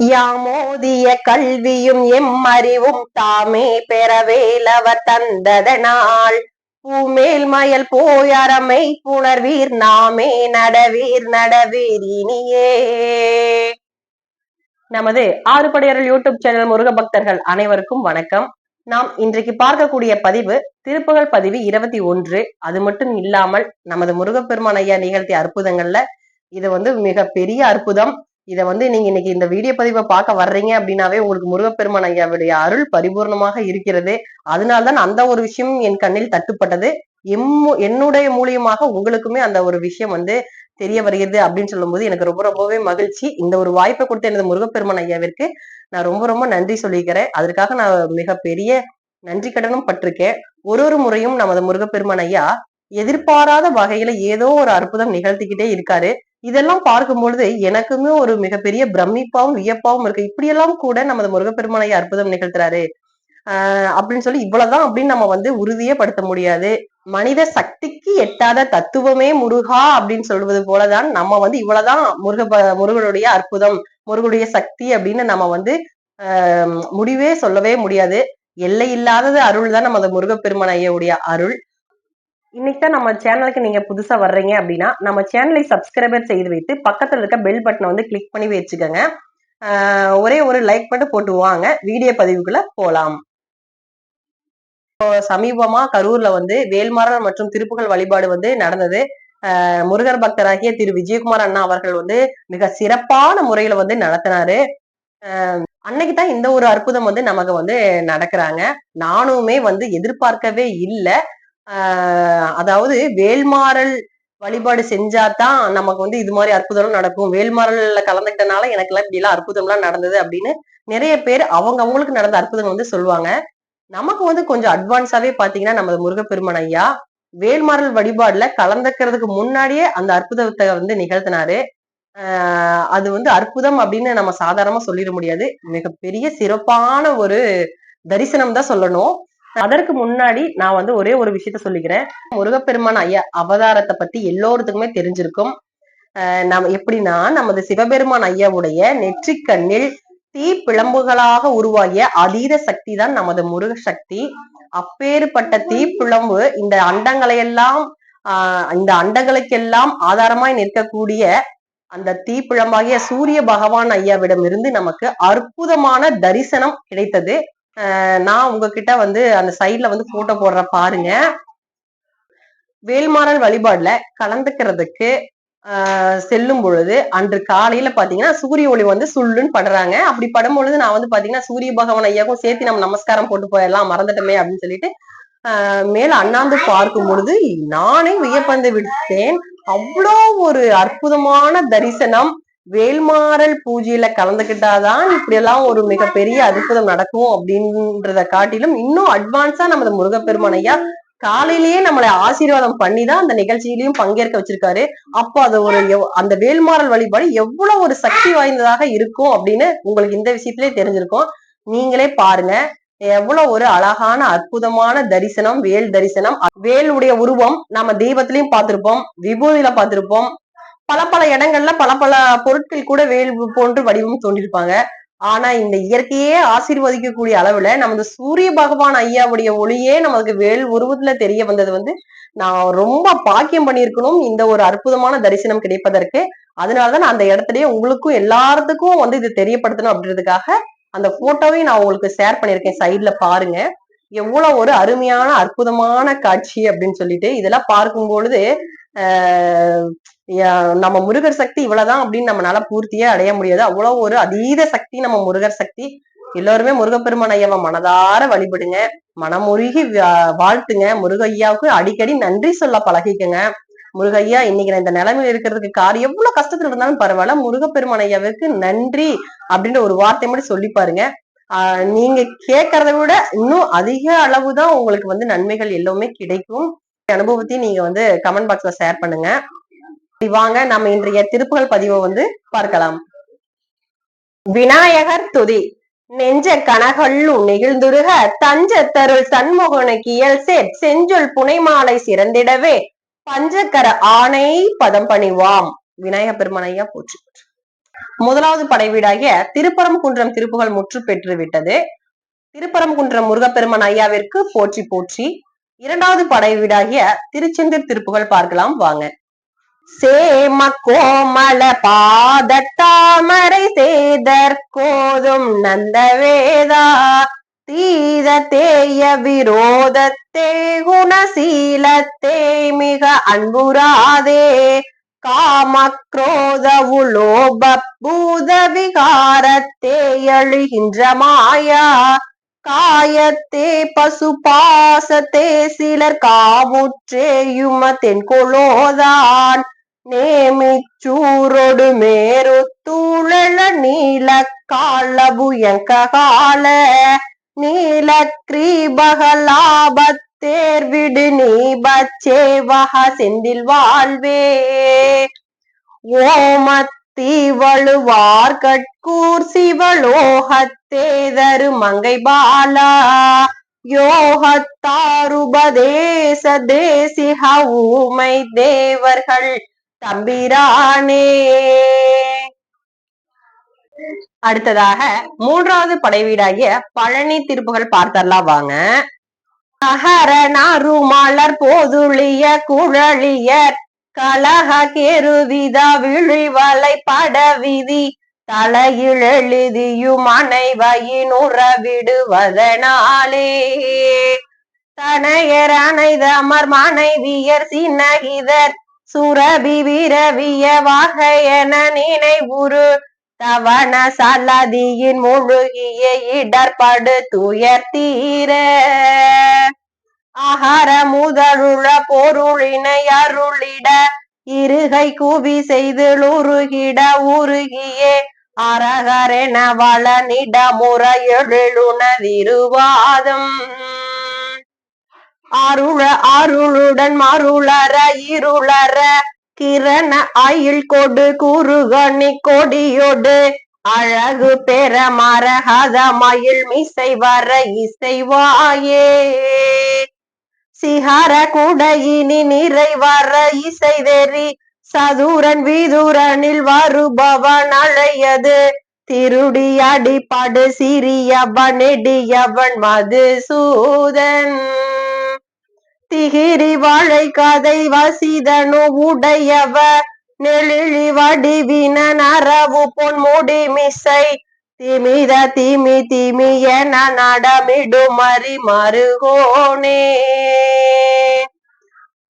யாமோதிய கல்வியும் எம் அறிவும் தாமே பெறவேலவர் தந்ததனால். பூமேல் மயல் போயரமை புணர்வீர் நாமே நடவீர் நடவீர் இனியே. நமது ஆறு படையர்கள் யூடியூப் சேனல் முருக பக்தர்கள் அனைவருக்கும் வணக்கம். நாம் இன்றைக்கு பார்க்கக்கூடிய பதிவு திருப்புகழ் பதிவு இருபத்தி ஒன்று. அது மட்டும் இல்லாமல் நமது முருகப்பெருமான் ஐயா நிகழ்த்திய அற்புதங்கள்ல இது வந்து மிக பெரிய அற்புதம். இதை வந்து நீங்க இன்னைக்கு இந்த வீடியோ பதிவை பார்க்க வர்றீங்க அப்படின்னாவே உங்களுக்கு முருகப்பெருமான் ஐயாவுடைய அருள் பரிபூர்ணமாக இருக்கிறது. அதனால்தான் அந்த ஒரு விஷயம் என் கண்ணில் தட்டுப்பட்டது. எம் என்னுடைய மூலியமாக உங்களுக்குமே அந்த ஒரு விஷயம் வந்து தெரிய வருகிறது அப்படின்னு சொல்லும்போது எனக்கு ரொம்ப ரொம்பவே மகிழ்ச்சி. இந்த ஒரு வாய்ப்பை கொடுத்த எனது முருகப்பெருமான் ஐயாவிற்கு நான் ரொம்ப ரொம்ப நன்றி சொல்லிக்கிறேன். அதற்காக நான் மிகப்பெரிய நன்றி கடனும் பட்டிருக்கேன். ஒரு ஒரு முறையும் நமது முருகப்பெருமான் ஐயா எதிர்பாராத வகையில ஏதோ ஒரு அற்புதம் நிகழ்த்திக்கிட்டே இருக்காரு. இதெல்லாம் பார்க்கும் பொழுது எனக்குமே ஒரு மிகப்பெரிய பிரமிப்பாவும் வியப்பாவும் இருக்கு. இப்படியெல்லாம் கூட நமது முருகப்பெருமானை அற்புதம் நிகழ்த்துறாரு. ஆஹ் அப்படின்னு சொல்லி இவ்வளவுதான் அப்படின்னு நம்ம வந்து உறுதியே படுத்த முடியாது. மனித சக்திக்கு எட்டாத தத்துவமே முருகா அப்படின்னு சொல்வது போலதான் நம்ம வந்து இவ்வளவுதான் முருக முருகனுடைய அற்புதம் முருகனுடைய சக்தி அப்படின்னு நம்ம வந்து ஆஹ் முடிவே சொல்லவே முடியாது. எல்லை இல்லாதது அருள் தான் நமது முருகப்பெருமான் அருள். இன்னைக்கு தான் நம்ம சேனலுக்கு நீங்க புதுசா வர்றீங்க அப்படின்னா நம்ம சேனலை சப்ஸ்கிரைபர் செய்து வைத்து பக்கத்துல இருக்க பெல் பட்டனை வந்து கிளிக் பண்ணி வச்சுக்கோங்க. ஒரே ஒரு லைக் மட்டும் போட்டு வாங்க. வீடியோ பதிவுக்குள்ள போலாம். சமீபமா கரூர்ல வந்து வேல்மாறன் மற்றும் திருப்புகள் வழிபாடு வந்து நடந்தது. முருகர் பக்தராகிய திரு விஜயகுமார் அண்ணா அவர்கள் வந்து மிக சிறப்பான முறையில வந்து நடத்தினாரு. அன்னைக்கு தான் இந்த ஒரு அற்புதம் வந்து நமக்கு வந்து நடக்கிறாங்க. நானுமே வந்து எதிர்பார்க்கவே இல்லை. அதாவது வேல்மாறல் வழிபாடு செஞ்சாதான் நமக்கு வந்து இது மாதிரி அற்புதம் நடக்கும். வேல்மாறல்ல கலந்துக்கிட்டனால எனக்கு எல்லாம் இப்படி எல்லாம் அற்புதம்லாம் நடந்தது அப்படின்னு நிறைய பேர் அவங்க அவங்களுக்கு நடந்த அற்புதம் வந்து சொல்லுவாங்க. நமக்கு வந்து கொஞ்சம் அட்வான்ஸாவே பாத்தீங்கன்னா நமது முருகப்பெருமன் ஐயா வேல்மாறல் வழிபாடுல கலந்துக்கிறதுக்கு முன்னாடியே அந்த அற்புதத்தை வந்து நிகழ்த்தினாரு. அது வந்து அற்புதம் அப்படின்னு நம்ம சாதாரணமா சொல்லிட முடியாது. மிகப்பெரிய சிறப்பான ஒரு தரிசனம் தான் சொல்லணும். அதற்கு முன்னாடி நான் வந்து ஒரே ஒரு விஷயத்த சொல்லிக்கிறேன். முருகப்பெருமான் ஐயா அவதாரத்தை பத்தி எல்லோருத்துக்குமே தெரிஞ்சிருக்கும். நம்ம எப்படின்னா நமது சிவபெருமான் ஐயாவுடைய நெற்றிக்கண்ணில் தீ பிளம்புகளாக உருவாகிய அதீத சக்தி தான் நமது முருக சக்தி அப்பேறுபட்ட தீ பிளம்பு இந்த அண்டங்களை எல்லாம் ஆஹ் இந்த அண்டங்களுக்கெல்லாம் ஆதாரமாய் நிற்கக்கூடிய அந்த தீப்பிழம்பாகிய சூரிய பகவான் ஐயாவிடம் இருந்து நமக்கு அற்புதமான தரிசனம் கிடைத்தது. நான் உங்ககிட்ட வந்து அந்த சைட்ல வந்து போட்டோ போடுற பாருங்க. வேல்மாறல் வழிபாடுல கலந்துக்கிறதுக்கு செல்லும் பொழுது அன்று காலையில பாத்தீங்கன்னா சூரிய ஒளி வந்து சுள்ளுன்னு படுறாங்க. அப்படி படும் பொழுது நான் வந்து பாத்தீங்கன்னா சூரிய பகவான் ஐயாவும் சேர்த்து நம்ம நமஸ்காரம் போட்டு போயிடலாம் மறந்துட்டோமே அப்படின்னு சொல்லிட்டு மேல அண்ணாந்து பார்க்கும் பொழுது நானே வியப்பந்து விட்டேன். அவ்வளோ ஒரு அற்புதமான தரிசனம். வேல்மாறல் பூஜையில கலந்துகிட்டாதான் இப்படி எல்லாம் ஒரு மிகப்பெரிய அற்புதம் நடக்கும் அப்படின்றத காட்டிலும் இன்னும் அட்வான்ஸா நமது முருகப்பெருமானையா காலையிலேயே நம்மளை ஆசீர்வாதம் பண்ணி தான் அந்த நிகழ்ச்சியிலையும் பங்கேற்க வச்சிருக்காரு. அப்போ அது ஒரு அந்த வேல்மாறல் வழிபாடு எவ்வளவு ஒரு சக்தி வாய்ந்ததாக இருக்கும் அப்படின்னு உங்களுக்கு இந்த விஷயத்திலே தெரிஞ்சிருக்கும். நீங்களே பாருங்க எவ்வளவு ஒரு அழகான அற்புதமான தரிசனம் வேல் தரிசனம். வேலுடைய உருவம் நம்ம தெய்வத்திலையும் பார்த்திருப்போம் விபூதியில பார்த்திருப்போம். பல பல இடங்கள்ல பல பல பொருட்கள் கூட வேல் போன்று வடிவம் தோன்றிருப்பாங்க. ஆனா இந்த இயற்கையே ஆசீர்வதிக்கக்கூடிய அளவுல நமது சூரிய பகவான் ஐயாவுடைய ஒளியே நமக்கு வேல் உருவத்துல தெரிய வந்தது வந்து நான் ரொம்ப பாக்கியம் பண்ணியிருக்கணும். இந்த ஒரு அற்புதமான தரிசனம் கிடைப்பதற்கு. அதனாலதான் நான் அந்த இடத்துலயே உங்களுக்கும் எல்லாத்துக்கும் வந்து இது தெரியப்படுத்தணும் அப்படின்றதுக்காக அந்த போட்டோவையும் நான் உங்களுக்கு ஷேர் பண்ணியிருக்கேன். சைட்ல பாருங்க. எவ்வளவு ஒரு அருமையான அற்புதமான காட்சி அப்படின்னு சொல்லிட்டு. இதெல்லாம் பார்க்கும் பொழுது நம்ம முருகர் சக்தி இவ்வளவுதான் அப்படின்னு நம்மளால பூர்த்தியே அடைய முடியாது. அவ்வளவு ஒரு அதீத சக்தி நம்ம முருகர் சக்தி. எல்லோருமே முருகப்பெருமான் ஐயாவை மனதார வழிபடுங்க. மனமுருகி வாழ்த்துங்க. முருகையாவுக்கு அடிக்கடி நன்றி சொல்ல பழகிக்கங்க. முருகையா இன்னைக்கு நான் இந்த நிலைமையில இருக்கிறதுக்கு கார் எவ்வளவு கஷ்டத்துல இருந்தாலும் பரவாயில்ல. முருகப்பெருமான் ஐயாவுக்கு நன்றி அப்படின்ற ஒரு வார்த்தை மட்டும் சொல்லி பாருங்க. ஆஹ் நீங்க கேட்கறத விட இன்னும் அதிக அளவுதான் உங்களுக்கு வந்து நன்மைகள் எல்லாமே கிடைக்கும். அனுபவத்தையும் நீங்க வந்து கமெண்ட் பாக்ஸ்ல ஷேர் பண்ணுங்க. வாங்க நம்ம இன்றைய திருப்புகள் பதிவை வந்து பார்க்கலாம். விநாயகர் துதி. நெஞ்ச கனகள்ளு நெகிழ்ந்துருக. தஞ்ச தருள் சண்முகனு கியல் சேர். செஞ்சொல் புனைமாலை சிறந்திடவே. பஞ்சக்கர ஆணை பதம் பணிவாம். விநாயக பெருமனையா போச்சு முதலாவது படைவீடாகிய திருப்பரங்குன்றம் திருப்புகள் முற்று பெற்று விட்டது. திருப்பரங்குன்றம் முருகப்பெருமன் ஐயாவிற்கு போற்றி போற்றி. இரண்டாவது படை வீடாகிய திருச்செந்தூர் திருப்புகள் பார்க்கலாம் வாங்க. சேம கோமல பாதத்தாமரை சேதர் கோதும் நந்தவேதா தீத தேய விரோதத்தே குணசீலத்தே மிக அன்புராதே காமக்ரோத உலோப பூத விகாரத்தே எழுகின்ற மாயா காயத்தே பசு பாசத்தே சிலர் காவுற்றேயும தென்கொளோதான் நேமிச்சூரொடு மேரு தூழல நீல காலபுயங்கால நீல கிரீபகலாபத்தேர்விடு நீபச்சேவக செந்தில் வாழ்வே. ஓமத்தி வழுவார் சிவலோகத் தேதரு மங்கை பாலா யோகத்தாருபதேச தேசிக ஊமை தேவர்கள் தம்பிரானே. அடுத்ததாக மூன்றாவது படைவீடாகிய பழனி திருப்புகள் பார்த்தரலாம் வாங்க. அகரனாருமலர் போதுளிய குழலியர் கலக கேருவிதா விழிவலை படவிதி தலையில் எழுதியும் அனைவையினுற விடுவதனாலே தனையர் அனைதமர் மனைவியர் சின்னகிதர் சுரபி விரவிய வகையன நினைவுரு தவண சலதியின் முழுகிய இடர்படு துயர் தீர அகர முதலுள பொருளினை அருளிட இருகை கூவி செய்து உருகிட உருகியே அரகரென வளனிட முறை அருள அருளுடன் மருளற இருளற கிரண அயில் கொடு குறுகணி கொடியொடு. அழகு பெற மரகத மயில் மிசை வர இசைவாயே. சிஹர குடையினி நிறைவர இசைதெறி சதுரன் விதுரனில் வருபவன் அழையது. திருடி அடிப்படு சிறியவன் நெடியவன் மதுசூதன். திகிரி வாழை கதை வசிதனு உடையவ நெழிழி வடிவின நரவு பொன் முடி மிசை. திமித திமி திமி என நடமிடுமறி மருகோனே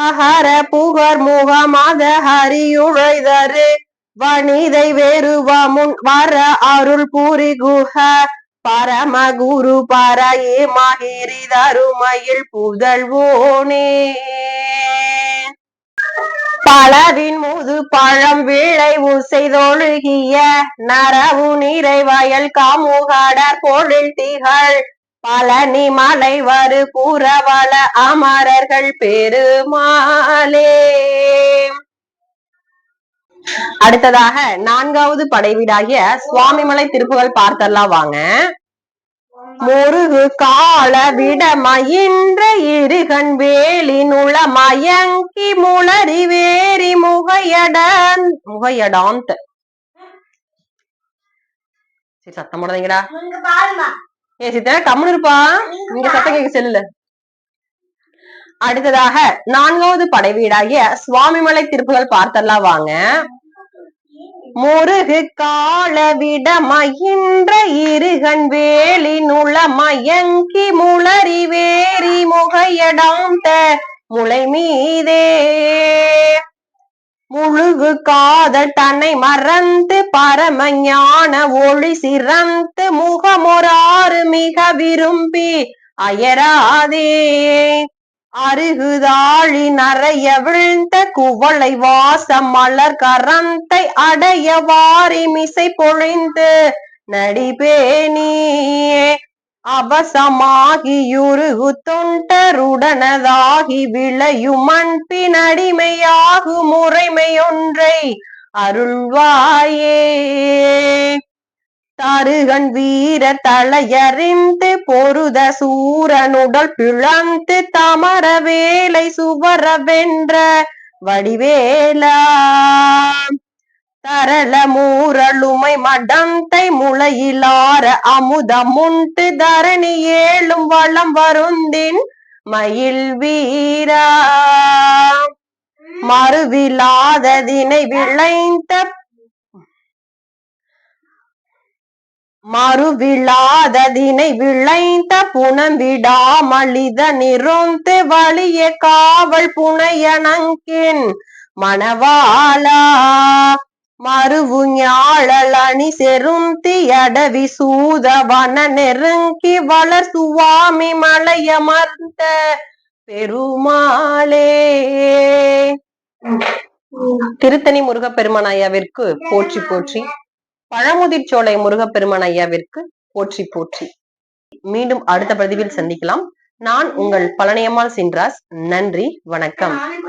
பகர புகர் முகமத ஹரியுழைதரு வனிதை வேறுவ முன் வர அருள் பூரி குஹ பரமகுரு பரையே மகிரி தருமையில் புதழ்வோனே பலவின் முது பழம் விளை உசைதொழுகிய. நரவு நிறை வயல் காமுகடர் பொழில் திகழ். பழனி மலை வரு கூறவள அமரர்கள் பெருமாளே. அடுத்ததாக நான்காவது படைவீடாகிய சுவாமிமலை திருப்புகள் பார்த்தரலாம் வாங்க. முருகு கால விடமயின்ற இருகன் வேலினுள மயங்கி முளறி வேரி முகையடன் முகையடாந்த சரி சத்தம் போடாதீங்கடா. ஏ சித்தா கம்முனு இருப்பா நீங்க சத்தம் கேட்க செல்லுல. அடுத்ததாக நான்காவது படை வீடாகிய சுவாமிமலை திருப்புகள் பார்த்தரலாம் வாங்க. முருகு கால விடமயின்ற இருகன் வேலி நுள மயங்கி முளரி வேரி முகையடாந்த முளை மீதே. முழுகு காதல் தன்னை மறந்து பரம ஞான ஒளி சிறந்து முகமொராறு மிக விரும்பி அயராதே. அருகுதாழி நறைய விழுந்த குவளை வாசம் மலர் கரந்தை அடைய வாரி மிசை பொழிந்து நடிபேனி அவசமாகியுருகு தொண்டருடனதாகி விளையுமண் பினடிமையாகு முறைமையொன்றை அருள்வாயே. தருகன் வீரர் தலையறிந்து பொருத சூரனுடல் பிளந்து தமர வேலை சுவர வென்ற வடிவேலா. தரள மூரலுமை மடந்தை முளையிலார அமுதமுண்டு தரணி ஏழும் வளம் வருந்தின் மயில் வீரா மறுவிலாததினை விளைந்த மறுவிழாததினை விளைந்த புனம்பிடாமளித நிறந்து வழிய காவல் புனையணங்கின் மணவாளா. மறுவு ஞாழல் அணி செருந்தி அடவி சூத வன நெருங்கி வளர் சுவாமி மலையமர்ந்த பெருமாளே. திருத்தணி முருகப்பெருமான் ஐயாவிற்கு போற்றி போற்றி. பழமுதிர்ச்சோலை முருகப்பெருமான் ஐயாவிற்கு போற்றி போற்றி. மீண்டும் அடுத்த பதிவில் சந்திக்கலாம். நான் உங்கள் பழனியம்மாள் சின்ராஸ். நன்றி வணக்கம்.